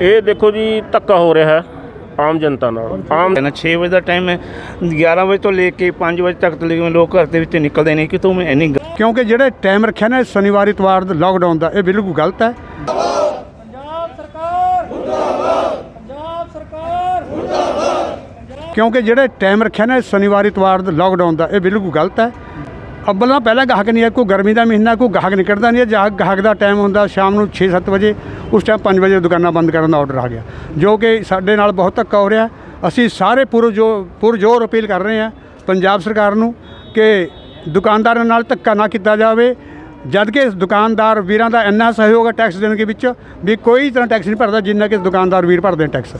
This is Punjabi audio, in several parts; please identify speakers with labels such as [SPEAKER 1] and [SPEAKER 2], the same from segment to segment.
[SPEAKER 1] ਇਹ ਦੇਖੋ ਜੀ ਧੱਕਾ ਹੋ ਰਿਹਾ ਹੈ ਆਮ ਜਨਤਾ ਨਾਲ। ਆਮ
[SPEAKER 2] ਨਾ 6 ਵਜੇ ਦਾ ਟਾਈਮ ਹੈ 11 ਵਜੇ ਤੋਂ ਲੈ ਕੇ 5 ਵਜੇ ਤੱਕ ਤਕਰੀਬਨ ਲੋਕ ਘਰ ਦੇ ਵਿੱਚ ਨਿਕਲਦੇ ਨੇ ਕਿ ਤੂੰ ਮੈਂ ਇੰਨੀ
[SPEAKER 3] ਕਿਉਂਕਿ ਜਿਹੜੇ ਟਾਈਮ ਰੱਖਿਆ ਨਾ ਸ਼ਨੀਵਾਰ ਇਤਵਾਰ ਦਾ ਲਾਕਡਾਊਨ ਦਾ ਇਹ ਬਿਲਕੁਲ ਗਲਤ ਹੈ।
[SPEAKER 4] ਪੰਜਾਬ ਸਰਕਾਰ! ਮੁਰਦਾਬਾਦ ਪੰਜਾਬ ਸਰਕਾਰ!
[SPEAKER 3] ਕਿਉਂਕਿ ਜਿਹੜੇ ਟਾਈਮ ਰੱਖਿਆ ਨਾ ਸ਼ਨੀਵਾਰ ਇਤਵਾਰ ਦਾ ਲਾਕਡਾਊਨ ਦਾ ਇਹ ਬਿਲਕੁਲ ਗਲਤ ਹੈ। ਅੱਬਲ ਨਾ ਪਹਿਲਾਂ ਗਾਹਕ ਨਹੀਂ ਹੈ ਕੋਈ ਗਰਮੀ ਦਾ ਮਹੀਨਾ, ਕੋਈ ਗਾਹਕ ਨਿਕਲਦਾ ਨਹੀਂ ਹੈ। ਜਾਂ ਗਾਹਕ ਦਾ ਟਾਈਮ ਹੁੰਦਾ ਸ਼ਾਮ ਨੂੰ 6-7 ਵਜੇ, ਉਸ ਟਾਈਮ 5 ਵਜੇ ਦੁਕਾਨਾਂ ਬੰਦ ਕਰਨ ਦਾ ਆਰਡਰ ਆ ਗਿਆ। ਜੋ ਕਿ ਸਾਡੇ ਨਾਲ ਬਹੁਤ ਧੱਕਾ ਹੋ ਰਿਹਾ। ਅਸੀਂ ਸਾਰੇ ਪੁਰਜੋ, ਪੁਰਜੋਰ ਅਪੀਲ ਕਰ ਰਹੇ ਹਾਂ ਪੰਜਾਬ ਸਰਕਾਰ ਨੂੰ ਕਿ ਦੁਕਾਨਦਾਰਾਂ ਨਾਲ ਧੱਕਾ ਨਾ ਕੀਤਾ ਜਾਵੇ। ਜਦ ਕਿ ਦੁਕਾਨਦਾਰ ਵੀਰਾਂ ਦਾ ਇੰਨਾ ਸਹਿਯੋਗ ਹੈ ਟੈਕਸ ਦੇਣ ਦੇ ਵਿੱਚ ਵੀ ਕੋਈ ਤਰ੍ਹਾਂ ਟੈਕਸ ਨਹੀਂ ਭਰਦਾ ਜਿੰਨਾ ਕਿ ਦੁਕਾਨਦਾਰ ਵੀਰ ਭਰਦੇ ਟੈਕਸ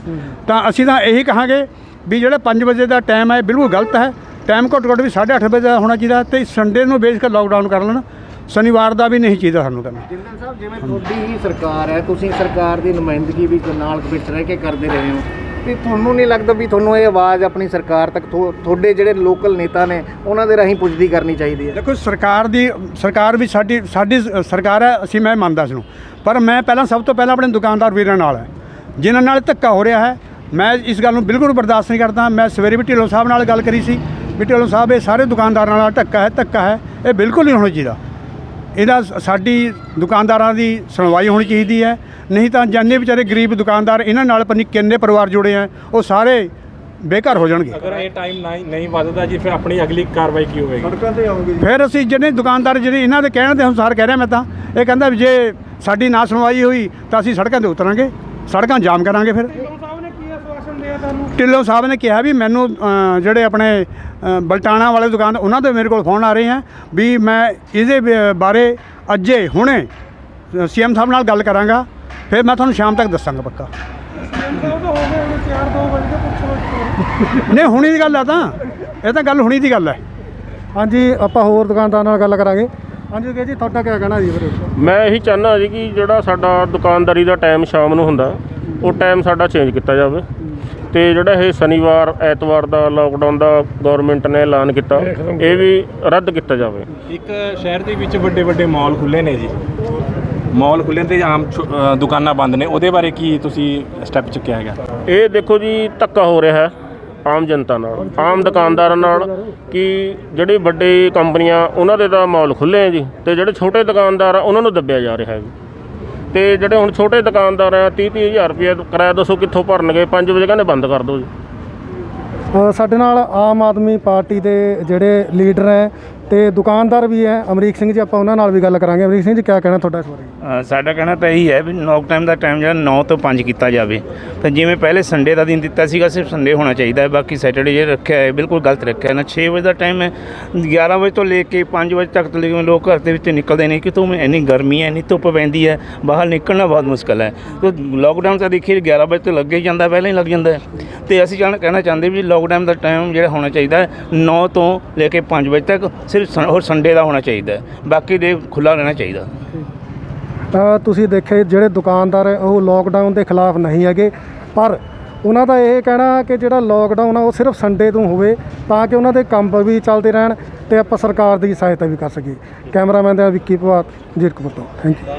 [SPEAKER 3] ਤਾਂ ਅਸੀਂ ਤਾਂ ਇਹੀ ਕਹਾਂਗੇ ਵੀ ਜਿਹੜਾ 5 ਵਜੇ ਦਾ ਟਾਈਮ ਹੈ ਬਿਲਕੁਲ ਗਲਤ ਹੈ। ਟਾਈਮ ਘੱਟ ਘੱਟ ਵੀ 8:30 ਵਜੇ ਦਾ ਹੋਣਾ ਚਾਹੀਦਾ ਤੇ ਸੰਡੇ ਨੂੰ ਬੇਸ ਕੇ ਲਾਕਡਾਊਨ ਕਰ ਲੈਣ। ਸ਼ਨੀਵਾਰ ਦਾ ਵੀ ਨਹੀਂ ਚਾਹੀਦਾ ਸਾਨੂੰ ਕਰਨਾ
[SPEAKER 5] ਜਿੰਦਲ ਸਾਹਿਬ ਜਿਵੇਂ ਤੁਹਾਡੀ ਹੀ ਸਰਕਾਰ ਹੈ ਤੁਸੀਂ ਸਰਕਾਰ ਦੀ ਨੁਮਾਇੰਦਗੀ ਵੀ ਨਾਲ ਵਿੱਚ ਰਹਿ ਕੇ ਕਰਦੇ ਰਹੇ ਹੋ। ਤੇ ਤੁਹਾਨੂੰ ਨਹੀਂ ਲੱਗਦਾ ਵੀ ਤੁਹਾਨੂੰ ਇਹ ਆਵਾਜ਼ ਆਪਣੀ ਸਰਕਾਰ ਤੱਕ ਤੁਹਾਡੇ ਜਿਹੜੇ ਲੋਕਲ ਨੇਤਾ ਨੇ ਉਹਨਾਂ ਦੇ ਰਾਹੀਂ ਪੁੱਜਦੀ ਕਰਨੀ ਚਾਹੀਦੀ ਹੈ?
[SPEAKER 3] ਦੇਖੋ ਸਰਕਾਰ ਦੀ ਸਰਕਾਰ ਵੀ ਸਾਡੀ ਸਾਡੀ ਸਰਕਾਰ ਹੈ ਅਸੀਂ ਮੈਂ ਮੰਨਦਾ ਇਸ ਨੂੰ ਪਰ ਮੈਂ ਪਹਿਲਾਂ ਸਭ ਤੋਂ ਪਹਿਲਾਂ ਆਪਣੇ ਦੁਕਾਨਦਾਰ ਵੀਰਾਂ ਨਾਲ ਹੈ। ਜਿਨ੍ਹਾਂ ਨਾਲ ਧੱਕਾ ਹੋ ਰਿਹਾ ਹੈ ਮੈਂ ਇਸ ਗੱਲ ਨੂੰ ਬਿਲਕੁਲ ਬਰਦਾਸ਼ਤ ਨਹੀਂ ਕਰਦਾ। ਮੈਂ ਸਵੇਰੇ ਵੀ ਢਿੱਲੋਂ ਸਾਹਿਬ ਨਾਲ ਗੱਲ ਕਰੀ ਸੀ। ਢਿੱਲੋਂ ਸਾਹਿਬ ਇਹ ਸਾਰੇ ਦੁਕਾਨਦਾਰਾਂ ਨਾਲ ਧੱਕਾ ਹੈ ਧੱਕਾ ਹੈ। ਇਹ ਬਿਲਕੁਲ ਨਹੀਂ ਹੋਣਾ ਚਾਹੀਦਾ। ਇਹਦਾ ਸਾਡੀ ਦੁਕਾਨਦਾਰਾਂ ਦੀ ਸੁਣਵਾਈ ਹੋਣੀ ਚਾਹੀਦੀ ਹੈ। ਨਹੀਂ ਤਾਂ ਜਾਨੇ ਵਿਚਾਰੇ ਗਰੀਬ ਦੁਕਾਨਦਾਰ ਇਹਨਾਂ ਨਾਲ ਪਨੀ ਕਿੰਨੇ ਪਰਿਵਾਰ ਜੁੜੇ ਆ ਉਹ ਸਾਰੇ ਬੇਘਰ ਹੋ ਜਾਣਗੇ।
[SPEAKER 6] ਅਗਰ ਇਹ ਟਾਈਮ ਨਹੀਂ ਨਹੀਂ ਵੱਧਦਾ ਜੀ ਫਿਰ ਆਪਣੀ ਅਗਲੀ ਕਾਰਵਾਈ ਕੀ ਹੋਵੇਗੀ?
[SPEAKER 3] ਫਿਰ ਅਸੀਂ ਜਿਹੜੇ ਦੁਕਾਨਦਾਰ ਜਿਹੜੇ ਇਹਨਾਂ ਦੇ ਕਹਿਣ ਦੇ ਅਨੁਸਾਰ ਕਹਿ ਰਿਹਾ ਮੈਂ ਤਾਂ ਇਹ ਕਹਿੰਦਾ ਵੀ ਜੇ ਸਾਡੀ ਨਾ ਸੁਣਵਾਈ ਹੋਈ ਤਾਂ ਅਸੀਂ ਸੜਕਾਂ ਤੇ ਉਤਰਾਂਗੇ। ਸੜਕਾਂ ਜਾਮ ਕਰਾਂਗੇ ਫਿਰ। ਢਿੱਲੋਂ ਸਾਹਿਬ ਨੇ ਕਿਹਾ ਵੀ ਮੈਨੂੰ ਜਿਹੜੇ ਆਪਣੇ ਬਲਟਾਣਾ ਵਾਲੇ ਦੁਕਾਨ ਉਹਨਾਂ ਦੇ ਮੇਰੇ ਕੋਲ ਫੋਨ ਆ ਰਹੇ ਆ ਵੀ ਮੈਂ ਇਹਦੇ ਬ- ਬਾਰੇ ਅੱਜੇ ਹੁਣੇ ਸੀਐਮ ਸਾਹਿਬ ਨਾਲ ਗੱਲ ਕਰਾਂਗਾ ਫਿਰ ਮੈਂ ਤੁਹਾਨੂੰ ਸ਼ਾਮ ਤੱਕ ਦੱਸਾਂਗਾ ਪੱਕਾ। ਨਹੀਂ ਹੁਣੀ ਦੀ ਗੱਲ ਆ ਤਾਂ ਇਹ ਤਾਂ ਗੱਲ ਹੁਣੀ ਦੀ ਗੱਲ ਹੈ
[SPEAKER 4] ਹਾਂਜੀ ਆਪਾਂ ਹੋਰ ਦੁਕਾਨਦਾਰ ਨਾਲ ਗੱਲ ਕਰਾਂਗੇ। ਹਾਂਜੀ ਜੀ ਤੁਹਾਡਾ ਕੀ ਕਹਿਣਾ ਜੀ
[SPEAKER 1] ਮੈਂ ਇਹੀ ਚਾਹੁੰਦਾ ਜੀ ਕਿ ਜਿਹੜਾ ਸਾਡਾ ਦੁਕਾਨਦਾਰੀ ਦਾ ਟਾਈਮ ਸ਼ਾਮ ਨੂੰ ਹੁੰਦਾ ਉਹ ਟਾਈਮ ਸਾਡਾ ਚੇਂਜ ਕੀਤਾ ਜਾਵੇ। ਤੇ ਜਿਹੜਾ ਇਹ ਸ਼ਨੀਵਾਰ ਐਤਵਾਰ ਦਾ ਲਾਕਡਾਊਨ ਦਾ ਗਵਰਨਮੈਂਟ ਨੇ ਐਲਾਨ ਕੀਤਾ ਇਹ ਵੀ ਰੱਦ ਕੀਤਾ ਜਾਵੇ।
[SPEAKER 6] ਇੱਕ ਸ਼ਹਿਰ ਦੇ ਵਿੱਚ ਵੱਡੇ ਵੱਡੇ ਮਾਲ ਖੁੱਲੇ ਨੇ ਜੀ। ਮਾਲ ਖੁੱਲੇ ਤੇ ਆਮ ਦੁਕਾਨਾਂ ਬੰਦ ਨੇ। ਉਹਦੇ ਬਾਰੇ ਕੀ ਤੁਸੀਂ ਸਟੈਪ ਚੁੱਕਿਆ ਹੈਗਾ?
[SPEAKER 1] ਇਹ ਦੇਖੋ ਜੀ ਧੱਕਾ ਹੋ ਰਿਹਾ ਹੈ ਆਮ ਜਨਤਾ ਨਾਲ। ਆਮ ਦੁਕਾਨਦਾਰਾਂ ਨਾਲ ਕਿ ਜਿਹੜੀ ਵੱਡੀ ਕੰਪਨੀਆਂ ਉਹਨਾਂ ਦੇ ਤਾਂ ਮਾਲ ਖੁੱਲੇ ਆ ਜੀ। ਤੇ ਜਿਹੜੇ ਛੋਟੇ ਦੁਕਾਨਦਾਰ ਆ ਉਹਨਾਂ ਨੂੰ ਦੱਬਿਆ ਜਾ ਰਿਹਾ ਹੈ ਜੀ। ਤੇ ਜਿਹੜੇ ਹੁਣ ਛੋਟੇ ਦੁਕਾਨਦਾਰ ਆ 30 30 ਹਜ਼ਾਰ ਰੁਪਏ ਕਿਰਾਇਆ ਦੱਸੋ ਕਿੱਥੋਂ ਭਰਨਗੇ? 5 ਵਜੇ ਕਹਿੰਦੇ ਬੰਦ ਕਰ ਦਿਓ ਜੀ।
[SPEAKER 4] ਸਾਡੇ ਨਾਲ ਆਮ ਆਦਮੀ ਪਾਰਟੀ ਦੇ ਜਿਹੜੇ ਲੀਡਰ ਹੈ ਤੇ ਦੁਕਾਨਦਾਰ ਵੀ ਹੈ ਅਮਰੀਕ ਸਿੰਘ ਜੀ ਆਪਾਂ ਉਹਨਾਂ ਨਾਲ ਵੀ ਗੱਲ ਕਰਾਂਗੇ। ਅਮਰੀਕ ਸਿੰਘ ਜੀ ਕੀ ਕਹਿਣਾ ਤੁਹਾਡਾ ਇਸ ਬਾਰੇ?
[SPEAKER 2] ਅ, ਸਾਡਾ ਕਹਿਣਾ ਤਾਂ ਇਹੀ ਹੈ ਵੀ ਨੌਕ ਟਾਈਮ ਦਾ ਟਾਈਮ ਜਿਹੜਾ 9 ਤੋਂ 5 ਕੀਤਾ ਜਾਵੇ। ਤਾਂ ਜਿਵੇਂ ਪਹਿਲੇ ਸੰਡੇ ਦਾ ਦਿਨ ਦਿੱਤਾ ਸੀਗਾ ਸਿਰਫ ਸੰਡੇ ਹੋਣਾ ਚਾਹੀਦਾ ਹੈ ਬਾਕੀ ਸੈਟਰਡੇ ਜੇ ਰੱਖਿਆ ਹੈ ਬਿਲਕੁਲ ਗਲਤ ਰੱਖਿਆ। ਹੈ ਨਾ 6 ਵਜੇ ਦਾ ਟਾਈਮ ਹੈ 11 ਵਜੇ ਤੋਂ ਲੈ ਕੇ 5 ਵਜੇ ਤੱਕ ਤਕਰੀਬਨ ਲੋਕ ਘਰ ਦੇ ਵਿੱਚ ਨਿਕਲਦੇ ਨੇ ਕਿ ਤੂੰ ਇੰਨੀ ਗਰਮੀ ਹੈ ਇੰਨੀ ਧੁੱਪ ਪੈਂਦੀ ਹੈ ਬਾਹਰ ਨਿਕਲਣਾ ਬਹੁਤ ਮੁਸ਼ਕਲ ਹੈ। ਤੇ ਲੋਕਡਾਊਨ ਤਾਂ ਦੇਖੀਏ 11 ਵਜੇ ਤੋਂ ਲੱਗੇ ਹੀ ਜਾਂਦਾ ਪਹਿਲਾਂ ਹੀ ਲੱਗ ਜਾਂਦਾ ਹੈ। ਤੇ ਅਸੀਂ ਜਾਣ ਕਹਿਣਾ ਚਾਹੁੰਦੇ ਵੀ ਲੋਕਡਾਊਨ ਦਾ ਟਾਈਮ ਜਿਹੜਾ ਹੋਣਾ ਚਾਹੀਦਾ ਹੈ 9 ਤੋਂ ਲੈ ਕੇ 5 ਵਜੇ ਤੱਕ ਸਿਰਫ ਸੰ- ਹੋਰ ਸੰਡੇ ਦਾ ਹੋਣਾ ਚਾਹੀਦਾ ਹੈ। ਬਾਕੀ ਦੇ ਖੁੱਲਾ ਰਹਿਣਾ ਚਾਹੀਦਾ।
[SPEAKER 4] ਤਾਂ ਤੁਸੀਂ ਦੇਖੇ ਜਿਹੜੇ ਦੁਕਾਨਦਾਰ ਹੈ, ਉਹ ਲੋਕਡਾਊਨ ਦੇ ਖਿਲਾਫ ਨਹੀਂ ਹੈਗੇ। ਪਰ ਉਹਨਾਂ ਦਾ ਇਹ ਕਹਿਣਾ ਕਿ ਜਿਹੜਾ ਲੋਕਡਾਊਨ ਆ, ਉਹ ਸਿਰਫ ਸੰਡੇ ਤੋਂ ਹੋਵੇ, ਤਾਂ ਕਿ ਉਹਨਾਂ ਦੇ ਕੰਮ ਵੀ ਚੱਲਦੇ ਰਹਿਣ ਤੇ ਆਪਾਂ ਸਰਕਾਰ ਦੀ ਸਹਾਇਤਾ ਵੀ ਕਰ ਸਕੀਏ। ਕੈਮਰਾਮੈਨ ਦਾ ਵਿੱਕੀ ਭਵਾਤ ਜੀਰਕਪੁਰ ਤੋਂ। Thank you